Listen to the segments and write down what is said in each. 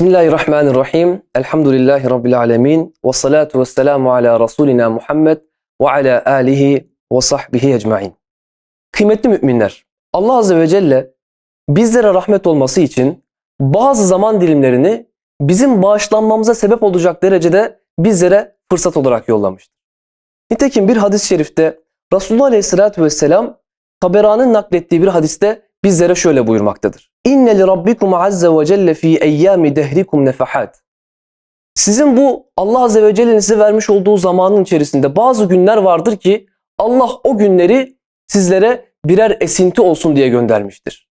Bismillahirrahmanirrahim. Elhamdülillahi Rabbil alemin. Ve salatu ve selamu ala Resulina Muhammed ve ala alihi ve sahbihi ecmain. Kıymetli müminler, Allah Azze ve Celle bizlere rahmet olması için bazı zaman dilimlerini bizim bağışlanmamıza sebep olacak derecede bizlere fırsat olarak yollamıştır. Nitekim bir hadis-i şerifte Resulullah Aleyhisselatü Vesselam Taberani'nin naklettiği bir hadiste bizlere şöyle buyurmaktadır. İnne li rabbikum azze ve celle fi eyyami dehrikum nefahat. Sizin bu Allah azze ve celle'nin size vermiş olduğu zamanın içerisinde bazı günler vardır ki Allah o günleri sizlere birer esinti olsun diye göndermiştir.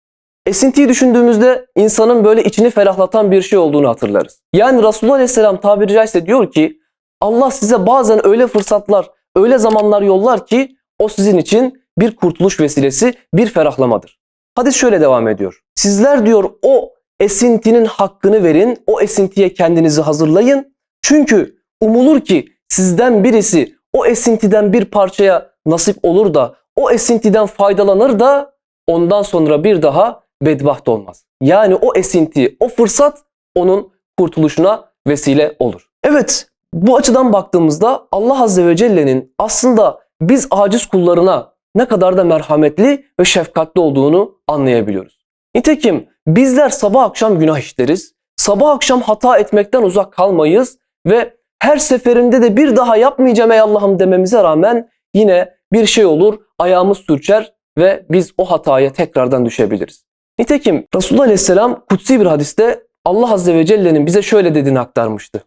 Esintiyi düşündüğümüzde insanın böyle içini ferahlatan bir şey olduğunu hatırlarız. Yani Resulullah Aleyhisselam tabiri caizse diyor ki Allah size bazen öyle fırsatlar, öyle zamanlar yollar ki o sizin için bir kurtuluş vesilesi, bir ferahlamadır. Hadis şöyle devam ediyor. Sizler diyor o esintinin hakkını verin, o esintiye kendinizi hazırlayın. Çünkü umulur ki sizden birisi o esintiden bir parçaya nasip olur da o esintiden faydalanır da ondan sonra bir daha bedbaht olmaz. Yani o esinti, o fırsat onun kurtuluşuna vesile olur. Evet, bu açıdan baktığımızda Allah Azze ve Celle'nin aslında biz aciz kullarına ne kadar da merhametli ve şefkatli olduğunu anlayabiliyoruz. Nitekim bizler sabah akşam günah işleriz, sabah akşam hata etmekten uzak kalmayız ve her seferinde de bir daha yapmayacağım ey Allah'ım dememize rağmen yine bir şey olur, ayağımız sürçer ve biz o hataya tekrardan düşebiliriz. Nitekim Resulullah Aleyhisselam kutsi bir hadiste Allah Azze ve Celle'nin bize şöyle dediğini aktarmıştı.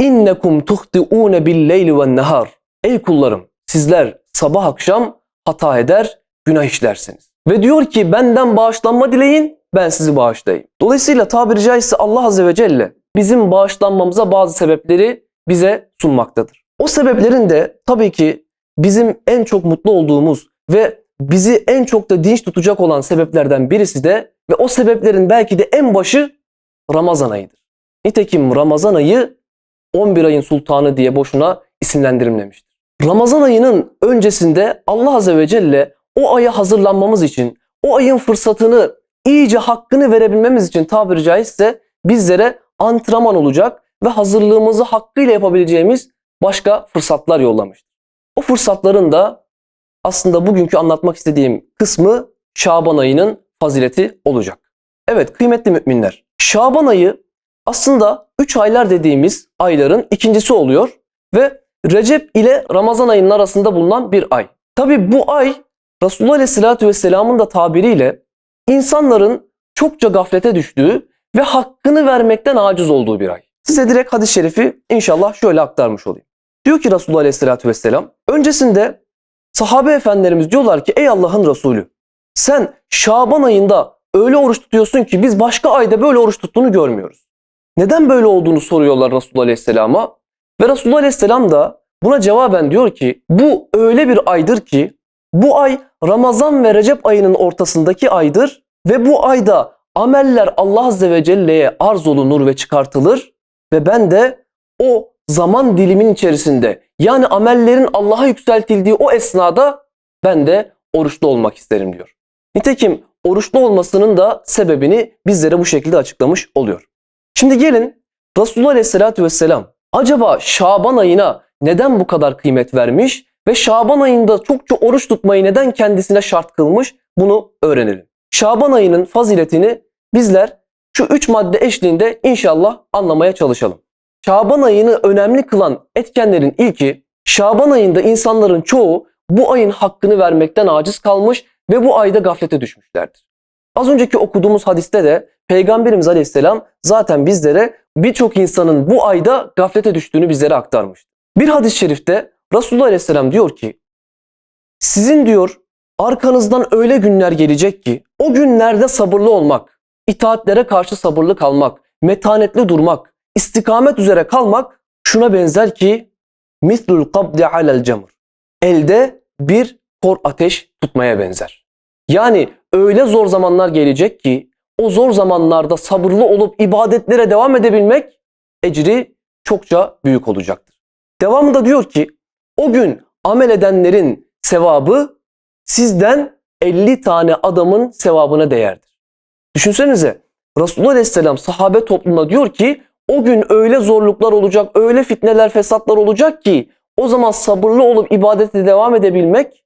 İnnekum tuhti'une bil leyli ve nehar. Ey kullarım sizler sabah akşam hata eder, günah işlersiniz. Ve diyor ki benden bağışlanma dileyin, ben sizi bağışlayayım. Dolayısıyla tabiri caizse Allah Azze ve Celle bizim bağışlanmamıza bazı sebepleri bize sunmaktadır. O sebeplerin de tabii ki bizim en çok mutlu olduğumuz ve bizi en çok da dinç tutacak olan sebeplerden birisi de ve o sebeplerin belki de en başı Ramazan ayıdır. Nitekim Ramazan ayı 11 ayın sultanı diye boşuna isimlendirilmemiştir. Ramazan ayının öncesinde Allah Azze ve Celle o aya hazırlanmamız için, o ayın fırsatını iyice hakkını verebilmemiz için tabiri caizse bizlere antrenman olacak ve hazırlığımızı hakkıyla yapabileceğimiz başka fırsatlar yollamıştır. O fırsatların da aslında bugünkü anlatmak istediğim kısmı Şaban ayının fazileti olacak. Evet kıymetli müminler, Şaban ayı aslında 3 aylar dediğimiz ayların ikincisi oluyor ve Recep ile Ramazan ayının arasında bulunan bir ay. Tabi bu ay Resulullah Aleyhisselatü Vesselam'ın da tabiriyle insanların çokça gaflete düştüğü ve hakkını vermekten aciz olduğu bir ay. Size direkt hadis-i şerifi inşallah şöyle aktarmış olayım. Diyor ki Resulullah Aleyhisselatü Vesselam, öncesinde sahabe efendilerimiz diyorlar ki ey Allah'ın Resulü sen Şaban ayında öyle oruç tutuyorsun ki biz başka ayda böyle oruç tuttuğunu görmüyoruz. Neden böyle olduğunu soruyorlar Resulullah Aleyhisselam'a. Ve Resulullah Aleyhisselam da buna cevaben diyor ki bu öyle bir aydır ki bu ay Ramazan ve Recep ayının ortasındaki aydır ve bu ayda ameller Allah Azze ve Celle'ye arz olunur ve çıkartılır ve ben de o zaman dilimin içerisinde yani amellerin Allah'a yükseltildiği o esnada ben de oruçlu olmak isterim diyor. Nitekim oruçlu olmasının da sebebini bizlere bu şekilde açıklamış oluyor. Şimdi gelin Resulullah Aleyhisselatü Vesselam acaba Şaban ayına neden bu kadar kıymet vermiş ve Şaban ayında çokça oruç tutmayı neden kendisine şart kılmış bunu öğrenelim. Şaban ayının faziletini bizler şu üç madde eşliğinde inşallah anlamaya çalışalım. Şaban ayını önemli kılan etkenlerin ilki Şaban ayında insanların çoğu bu ayın hakkını vermekten aciz kalmış ve bu ayda gaflete düşmüşlerdir. Az önceki okuduğumuz hadiste de Peygamberimiz Aleyhisselam zaten bizlere birçok insanın bu ayda gaflete düştüğünü bizlere aktarmıştı. Bir hadis-i şerifte Resulullah Aleyhisselam diyor ki sizin diyor arkanızdan öyle günler gelecek ki o günlerde sabırlı olmak, itaatlere karşı sabırlı kalmak, metanetli durmak, istikamet üzere kalmak şuna benzer ki mislul kabdi alel cemr. Elde bir kor ateş tutmaya benzer. Yani öyle zor zamanlar gelecek ki o zor zamanlarda sabırlı olup ibadetlere devam edebilmek ecri çokça büyük olacaktır. Devamında diyor ki o gün amel edenlerin sevabı sizden 50 tane adamın sevabına değerdir. Düşünsenize Resulullah Aleyhisselam sahabe toplumuna diyor ki o gün öyle zorluklar olacak, öyle fitneler, fesatlar olacak ki o zaman sabırlı olup ibadete devam edebilmek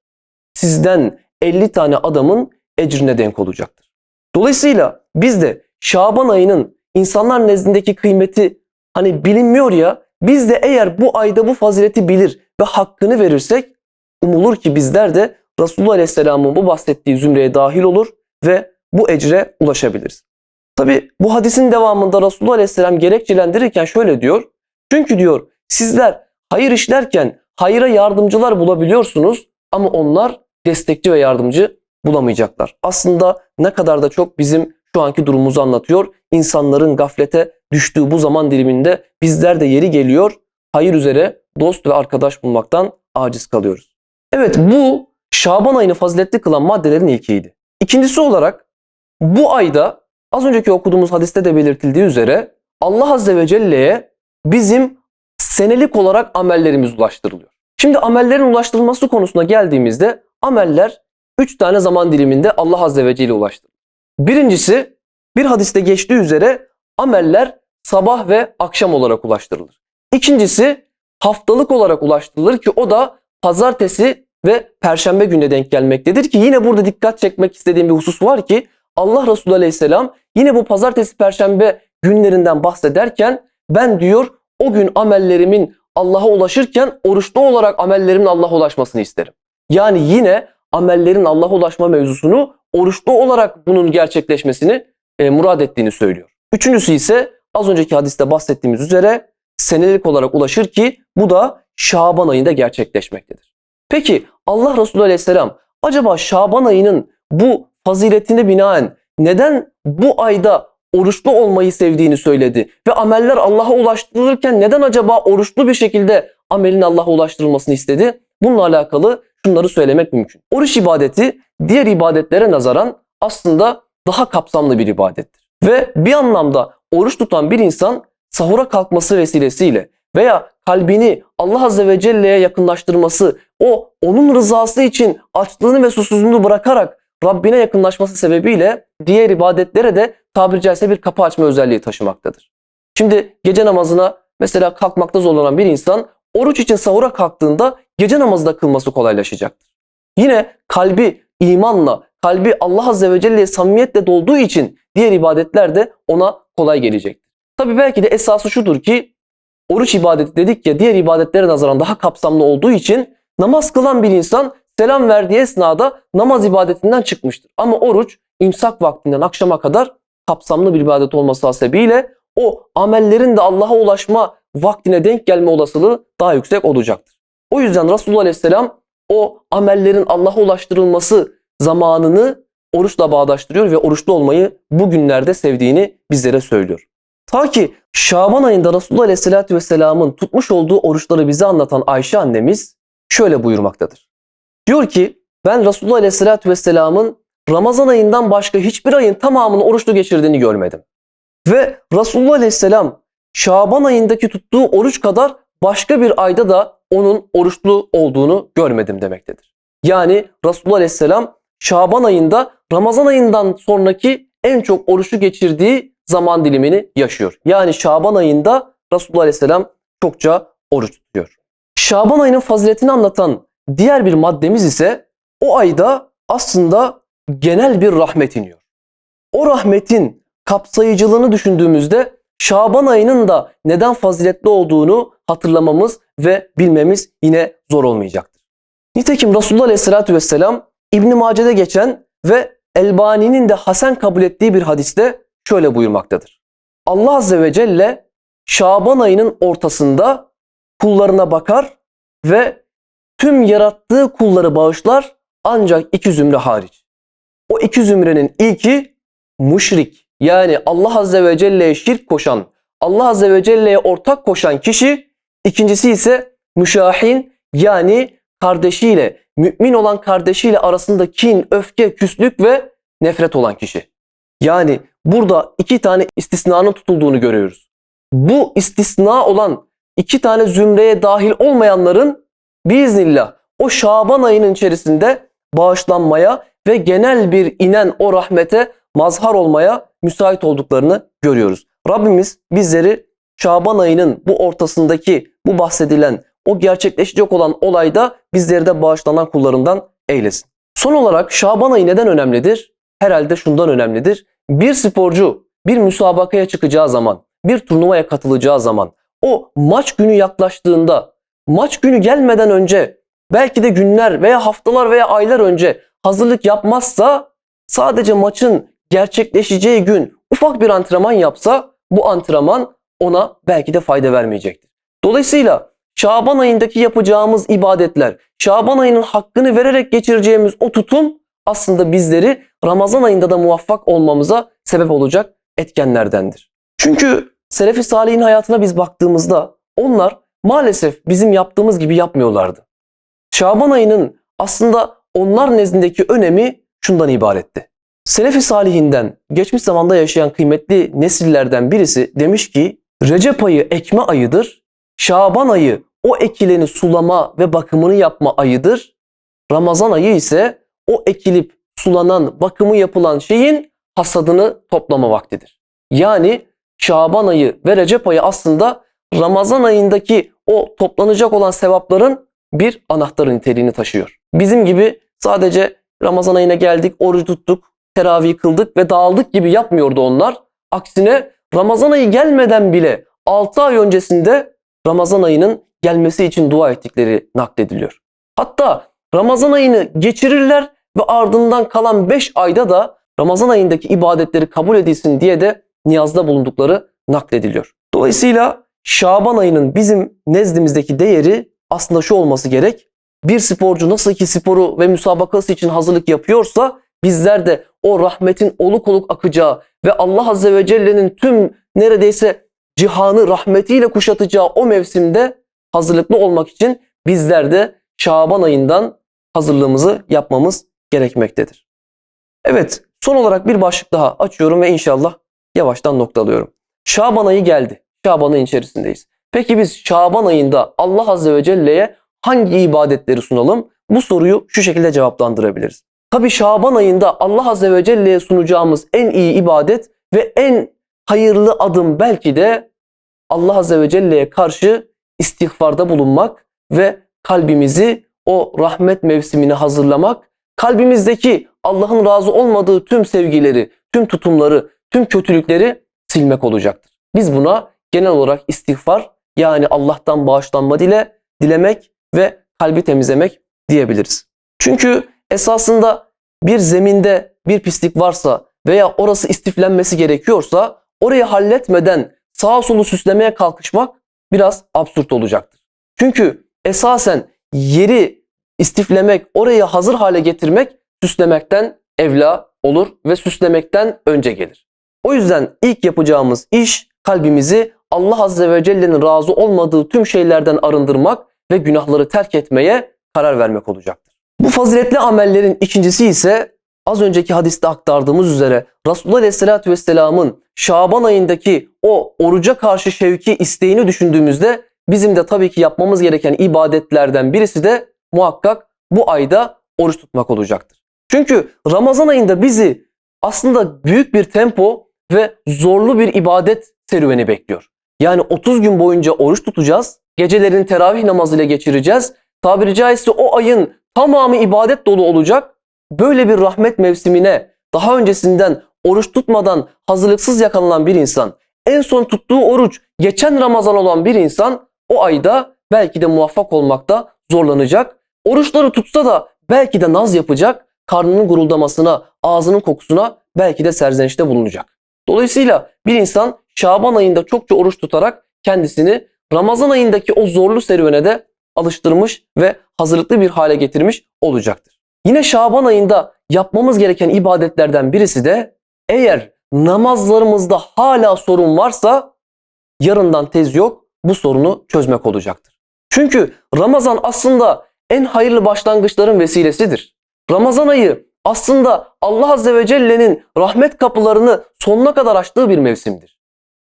sizden 50 tane adamın ecrine denk olacaktır. Dolayısıyla biz de Şaban ayının insanlar nezdindeki kıymeti hani bilinmiyor ya biz de eğer bu ayda bu fazileti bilir ve hakkını verirsek umulur ki bizler de Resulullah Aleyhisselam'ın bu bahsettiği zümreye dahil olur ve bu ecre ulaşabiliriz. Tabi bu hadisin devamında Resulullah Aleyhisselam gerekçelendirirken şöyle diyor. Çünkü diyor sizler hayır işlerken hayıra yardımcılar bulabiliyorsunuz ama onlar destekçi ve yardımcı bulamayacaklar. Aslında ne kadar da çok bizim şu anki durumumuzu anlatıyor. İnsanların gaflete düştüğü bu zaman diliminde bizler de yeri geliyor hayır üzere dost ve arkadaş bulmaktan aciz kalıyoruz. Evet bu Şaban ayını faziletli kılan maddelerin ilkiydi. İkincisi olarak bu ayda az önceki okuduğumuz hadiste de belirtildiği üzere Allah Azze ve Celle'ye bizim senelik olarak amellerimiz ulaştırılıyor. Şimdi amellerin ulaştırılması konusuna geldiğimizde ameller 3 tane zaman diliminde Allah Azze ve Celle ulaştırılır. Birincisi bir hadiste geçtiği üzere ameller sabah ve akşam olarak ulaştırılır. İkincisi haftalık olarak ulaştırılır ki o da pazartesi ve perşembe gününe denk gelmektedir ki yine burada dikkat çekmek istediğim bir husus var ki Allah Resulü Aleyhisselam yine bu pazartesi perşembe günlerinden bahsederken ben diyor o gün amellerimin Allah'a ulaşırken oruçlu olarak amellerimin Allah'a ulaşmasını isterim. Yani yine amellerin Allah'a ulaşma mevzusunu oruçlu olarak bunun gerçekleşmesini e, murad ettiğini söylüyor. Üçüncüsü ise az önceki hadiste bahsettiğimiz üzere senelik olarak ulaşır ki bu da Şaban ayında gerçekleşmektedir. Peki Allah Resulü Aleyhisselam acaba Şaban ayının bu faziletine binaen neden bu ayda oruçlu olmayı sevdiğini söyledi ve ameller Allah'a ulaştırılırken neden acaba oruçlu bir şekilde amelin Allah'a ulaştırılmasını istedi? Bununla alakalı şunları söylemek mümkün. Oruç ibadeti diğer ibadetlere nazaran aslında daha kapsamlı bir ibadettir. Ve bir anlamda oruç tutan bir insan sahura kalkması vesilesiyle veya kalbini Allah Azze ve Celle'ye yakınlaştırması, o onun rızası için açlığını ve susuzluğunu bırakarak Rabbine yakınlaşması sebebiyle diğer ibadetlere de tabiri caizse bir kapı açma özelliği taşımaktadır. Şimdi gece namazına mesela kalkmakta zorlanan bir insan oruç için sahura kalktığında gece namazı da kılması kolaylaşacaktır. Yine kalbi imanla, kalbi Allah Azze ve Celle'ye samimiyetle dolduğu için diğer ibadetler de ona kolay gelecektir. Tabi belki de esası şudur ki oruç ibadeti dedik ya diğer ibadetlere nazaran daha kapsamlı olduğu için namaz kılan bir insan selam verdiği esnada namaz ibadetinden çıkmıştır. Ama oruç imsak vaktinden akşama kadar kapsamlı bir ibadet olması hasebiyle o amellerin de Allah'a ulaşma vaktine denk gelme olasılığı daha yüksek olacaktır. O yüzden Resulullah Aleyhisselam o amellerin Allah'a ulaştırılması zamanını oruçla bağdaştırıyor ve oruçlu olmayı bugünlerde sevdiğini bizlere söylüyor. Ta ki Şaban ayında Resulullah Aleyhisselatü Vesselam'ın tutmuş olduğu oruçları bize anlatan Ayşe annemiz şöyle buyurmaktadır. Diyor ki ben Resulullah Aleyhisselatü Vesselam'ın Ramazan ayından başka hiçbir ayın tamamını oruçlu geçirdiğini görmedim. Ve Resulullah Aleyhisselam Şaban ayındaki tuttuğu oruç kadar başka bir ayda da onun oruçlu olduğunu görmedim demektedir. Yani Resulullah Aleyhisselam Şaban ayında Ramazan ayından sonraki en çok oruçlu geçirdiği zaman dilimini yaşıyor. Yani Şaban ayında Resulullah Aleyhisselam çokça oruç tutuyor. Şaban ayının faziletini anlatan diğer bir maddemiz ise o ayda aslında genel bir rahmet iniyor. O rahmetin kapsayıcılığını düşündüğümüzde Şaban ayının da neden faziletli olduğunu hatırlamamız ve bilmemiz yine zor olmayacaktır. Nitekim Resulullah Aleyhisselatü Vesselam İbn-i Mace'de geçen ve Elbani'nin de Hasan kabul ettiği bir hadiste şöyle buyurmaktadır. Allah Azze ve Celle Şaban ayının ortasında kullarına bakar ve tüm yarattığı kulları bağışlar ancak iki zümre hariç. O iki zümrenin ilki müşrik yani Allah Azze ve Celle'ye şirk koşan, Allah Azze ve Celle'ye ortak koşan kişi, ikincisi ise müşahin yani kardeşiyle, mümin olan kardeşiyle arasında kin, öfke, küslük ve nefret olan kişi. Yani burada iki tane istisnanın tutulduğunu görüyoruz. Bu istisna olan iki tane zümreye dahil olmayanların biiznillah o Şaban ayının içerisinde bağışlanmaya ve genel bir inen o rahmete mazhar olmaya müsait olduklarını görüyoruz. Rabbimiz bizleri Şaban ayının bu ortasındaki bu bahsedilen o gerçekleşecek olan olayda bizleri de bağışlanan kullarından eylesin. Son olarak Şaban ayı neden önemlidir? Herhalde şundan önemlidir. Bir sporcu bir müsabakaya çıkacağı zaman, bir turnuvaya katılacağı zaman, o maç günü yaklaştığında, maç günü gelmeden önce, belki de günler veya haftalar veya aylar önce hazırlık yapmazsa, sadece maçın gerçekleşeceği gün ufak bir antrenman yapsa, bu antrenman ona belki de fayda vermeyecektir. Dolayısıyla Şaban ayındaki yapacağımız ibadetler, Şaban ayının hakkını vererek geçireceğimiz o tutum aslında bizleri Ramazan ayında da muvaffak olmamıza sebep olacak etkenlerdendir. Çünkü Selefi Salih'in hayatına biz baktığımızda onlar maalesef bizim yaptığımız gibi yapmıyorlardı. Şaban ayının aslında onlar nezdindeki önemi şundan ibaretti. Selefi Salihinden geçmiş zamanda yaşayan kıymetli nesillerden birisi demiş ki Recep ayı ekme ayıdır, Şaban ayı o ekileni sulama ve bakımını yapma ayıdır. Ramazan ayı ise o ekilip sulanan, bakımı yapılan şeyin hasadını toplama vaktidir. Yani Şaban ayı ve Recep ayı aslında Ramazan ayındaki o toplanacak olan sevapların bir anahtarı niteliğini taşıyor. Bizim gibi sadece Ramazan ayına geldik, oruç tuttuk, teravih kıldık ve dağıldık gibi yapmıyordu onlar. Aksine Ramazan ayı gelmeden bile 6 ay öncesinde Ramazan ayının gelmesi için dua ettikleri naklediliyor. Hatta Ramazan ayını geçirirler ve ardından kalan 5 ayda da Ramazan ayındaki ibadetleri kabul edilsin diye de niyazda bulundukları naklediliyor. Dolayısıyla Şaban ayının bizim nezdimizdeki değeri aslında şu olması gerek. Bir sporcu nasıl ki sporu ve müsabakası için hazırlık yapıyorsa bizler de o rahmetin oluk oluk akacağı ve Allah Azze ve Celle'nin tüm neredeyse cihanı rahmetiyle kuşatacağı o mevsimde hazırlıklı olmak için bizler de Şaban ayından hazırlığımızı yapmamız gerekmektedir. Evet, son olarak bir başlık daha açıyorum ve inşallah yavaştan noktalıyorum. Şaban ayı geldi. Şaban ayın içerisindeyiz. Peki biz Şaban ayında Allah Azze ve Celle'ye hangi ibadetleri sunalım? Bu soruyu şu şekilde cevaplandırabiliriz. Tabi Şaban ayında Allah Azze ve Celle'ye sunacağımız en iyi ibadet ve en hayırlı adım belki de Allah Azze ve Celle'ye karşı istiğfarda bulunmak ve kalbimizi o rahmet mevsimine hazırlamak, kalbimizdeki Allah'ın razı olmadığı tüm sevgileri, tüm tutumları, tüm kötülükleri silmek olacaktır. Biz buna genel olarak istiğfar yani Allah'tan bağışlanma dile, dilemek ve kalbi temizlemek diyebiliriz. Çünkü esasında bir zeminde bir pislik varsa veya orası istiflenmesi gerekiyorsa orayı halletmeden sağa solu süslemeye kalkışmak biraz absürt olacaktır. Çünkü esasen yeri istiflemek, orayı hazır hale getirmek süslemekten evla olur ve süslemekten önce gelir. O yüzden ilk yapacağımız iş kalbimizi Allah Azze ve Celle'nin razı olmadığı tüm şeylerden arındırmak ve günahları terk etmeye karar vermek olacaktır. Bu faziletli amellerin ikincisi ise az önceki hadiste aktardığımız üzere Resulullah Aleyhisselatü Vesselam'ın Şaban ayındaki o oruca karşı şevki isteğini düşündüğümüzde bizim de tabii ki yapmamız gereken ibadetlerden birisi de muhakkak bu ayda oruç tutmak olacaktır. Çünkü Ramazan ayında bizi aslında büyük bir tempo ve zorlu bir ibadet serüveni bekliyor. Yani 30 gün boyunca oruç tutacağız. Gecelerini teravih namazıyla geçireceğiz. Tabiri caizse o ayın tamamı ibadet dolu olacak. Böyle bir rahmet mevsimine daha öncesinden oruç tutmadan hazırlıksız yakalanan bir insan, en son tuttuğu oruç geçen Ramazan olan bir insan o ayda belki de muvaffak olmakta zorlanacak. Oruçları tutsa da belki de naz yapacak, karnının guruldamasına, ağzının kokusuna belki de serzenişte bulunacak. Dolayısıyla bir insan Şaban ayında çokça oruç tutarak kendisini Ramazan ayındaki o zorlu serüvene de alıştırmış ve hazırlıklı bir hale getirmiş olacaktır. Yine Şaban ayında yapmamız gereken ibadetlerden birisi de eğer namazlarımızda hala sorun varsa yarından tez yok bu sorunu çözmek olacaktır. Çünkü Ramazan aslında en hayırlı başlangıçların vesilesidir. Ramazan ayı aslında Allah Azze ve Celle'nin rahmet kapılarını sonuna kadar açtığı bir mevsimdir.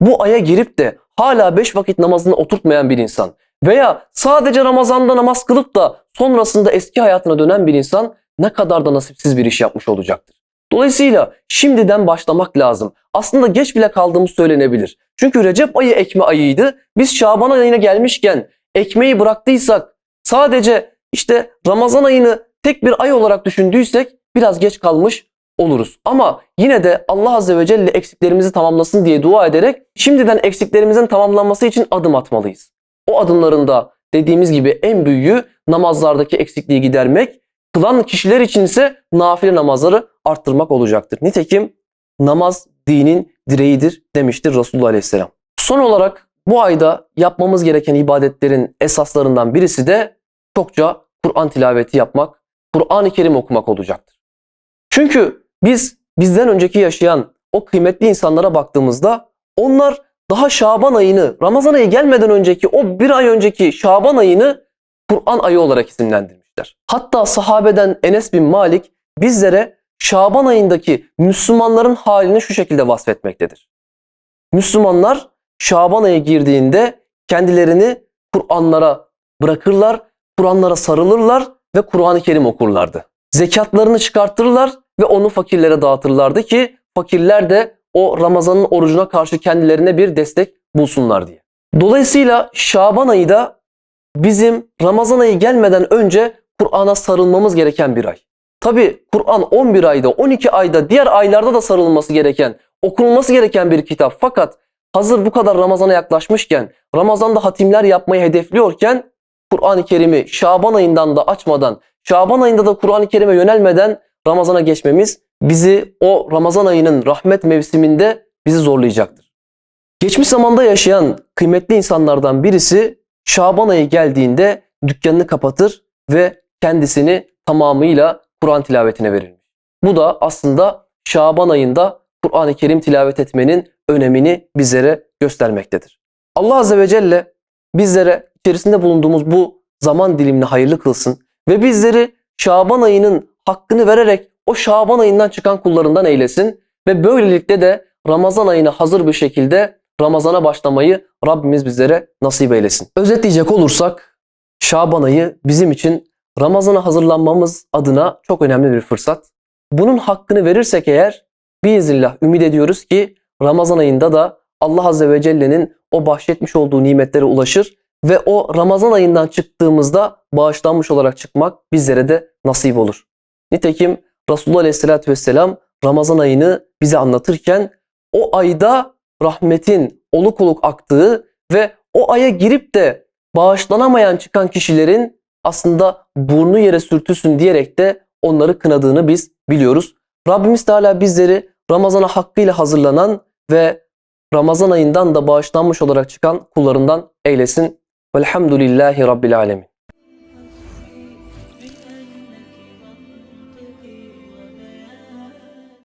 Bu aya girip de hala beş vakit namazını oturtmayan bir insan veya sadece Ramazan'da namaz kılıp da sonrasında eski hayatına dönen bir insan ne kadar da nasipsiz bir iş yapmış olacaktır. Dolayısıyla şimdiden başlamak lazım. Aslında geç bile kaldığımız söylenebilir. Çünkü Recep ayı ekme ayıydı. Biz Şaban ayına gelmişken ekmeği bıraktıysak sadece işte Ramazan ayını tek bir ay olarak düşündüysek biraz geç kalmış oluruz. Ama yine de Allah Azze ve Celle eksiklerimizi tamamlasın diye dua ederek şimdiden eksiklerimizin tamamlanması için adım atmalıyız. O adımlarında dediğimiz gibi en büyüğü namazlardaki eksikliği gidermek, kılan kişiler için ise nafile namazları arttırmak olacaktır. Nitekim namaz dinin direğidir demiştir Resulullah Aleyhisselam. Son olarak bu ayda yapmamız gereken ibadetlerin esaslarından birisi de çokça Kur'an tilaveti yapmak, Kur'an-ı Kerim okumak olacaktır. Çünkü biz bizden önceki yaşayan o kıymetli insanlara baktığımızda onlar daha Şaban ayını, Ramazan ayı gelmeden önceki o bir ay önceki Şaban ayını Kur'an ayı olarak isimlendirmişler. Hatta sahabeden Enes bin Malik bizlere Şaban ayındaki Müslümanların halini şu şekilde vasfetmektedir. Müslümanlar Şaban ayı girdiğinde kendilerini Kur'anlara bırakırlar, Kur'anlara sarılırlar ve Kur'an-ı Kerim okurlardı. Zekatlarını çıkartırlar ve onu fakirlere dağıtırlardı ki fakirler de o Ramazan'ın orucuna karşı kendilerine bir destek bulsunlar diye. Dolayısıyla Şaban ayı da bizim Ramazan ayı gelmeden önce Kur'an'a sarılmamız gereken bir ay. Tabi Kur'an 11 ayda, 12 ayda, diğer aylarda da sarılması gereken, okunulması gereken bir kitap. Fakat hazır bu kadar Ramazan'a yaklaşmışken, Ramazan'da hatimler yapmayı hedefliyorken Kur'an-ı Kerim'i Şaban ayından da açmadan, Şaban ayında da Kur'an-ı Kerim'e yönelmeden Ramazan'a geçmemiz bizi o Ramazan ayının rahmet mevsiminde bizi zorlayacaktır. Geçmiş zamanda yaşayan kıymetli insanlardan birisi Şaban ayı geldiğinde dükkanını kapatır ve kendisini tamamıyla Kur'an tilavetine verilmiş. Bu da aslında Şaban ayında Kur'an-ı Kerim tilavet etmenin önemini bizlere göstermektedir. Allah Azze ve Celle bizlere içerisinde bulunduğumuz bu zaman dilimini hayırlı kılsın ve bizleri Şaban ayının hakkını vererek o Şaban ayından çıkan kullarından eylesin ve böylelikle de Ramazan ayına hazır bir şekilde Ramazana başlamayı Rabbimiz bizlere nasip eylesin. Özetleyecek olursak Şaban ayı bizim için Ramazana hazırlanmamız adına çok önemli bir fırsat. Bunun hakkını verirsek eğer biiznillah ümit ediyoruz ki Ramazan ayında da Allah Azze ve Celle'nin o bahşetmiş olduğu nimetlere ulaşır ve o Ramazan ayından çıktığımızda bağışlanmış olarak çıkmak bizlere de nasip olur. Nitekim Resulullah Aleyhisselatü Vesselam Ramazan ayını bize anlatırken o ayda rahmetin oluk oluk aktığı ve o aya girip de bağışlanamayan çıkan kişilerin aslında burnu yere sürtüsün diyerek de onları kınadığını biz biliyoruz. Rabbimiz Teala bizleri Ramazan'a hakkıyla hazırlanan ve Ramazan ayından da bağışlanmış olarak çıkan kullarından eylesin. Velhamdülillahi Rabbil Alemin.